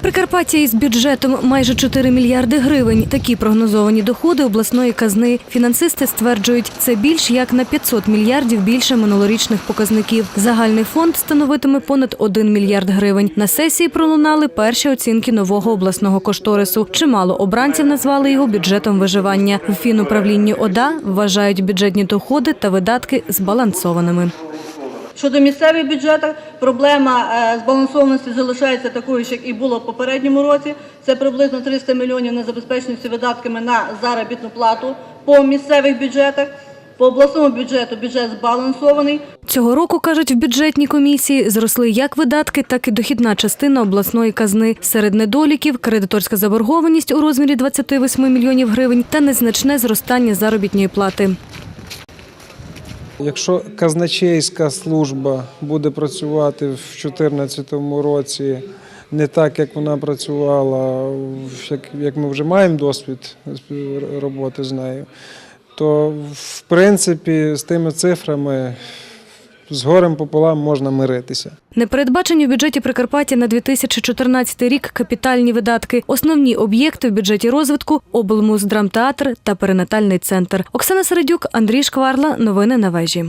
Прикарпаття із бюджетом майже 4 мільярди гривень. Такі прогнозовані доходи обласної казни. Фінансисти стверджують, це більш як на 500 мільярдів більше минулорічних показників. Загальний фонд становитиме понад 1 мільярд гривень. На сесії пролунали перші оцінки нового обласного кошторису. Чимало обранців назвали його бюджетом виживання. В фінуправлінні ОДА вважають бюджетні доходи та видатки збалансованими. Щодо місцевих бюджетів, проблема е, збалансованості залишається такою як і було в попередньому році. Це приблизно 300 мільйонів незабезпеченості видатками на заробітну плату по місцевих бюджетах. По обласному бюджету бюджет збалансований. Цього року, кажуть в бюджетній комісії, зросли як видатки, так і дохідна частина обласної казни. Серед недоліків – кредиторська заборгованість у розмірі 28 мільйонів гривень та незначне зростання заробітної плати. Якщо казначейська служба буде працювати в 2014 році не так, як вона працювала, як, ми вже маємо досвід роботи з нею, то в принципі з тими цифрами з горем пополам можна миритися. Не передбачені в бюджеті Прикарпаття на 2014 рік капітальні видатки. Основні об'єкти в бюджеті розвитку – облмуздрамтеатр та перинатальний центр. Оксана Середюк, Андрій Шкварла. Новини на вежі.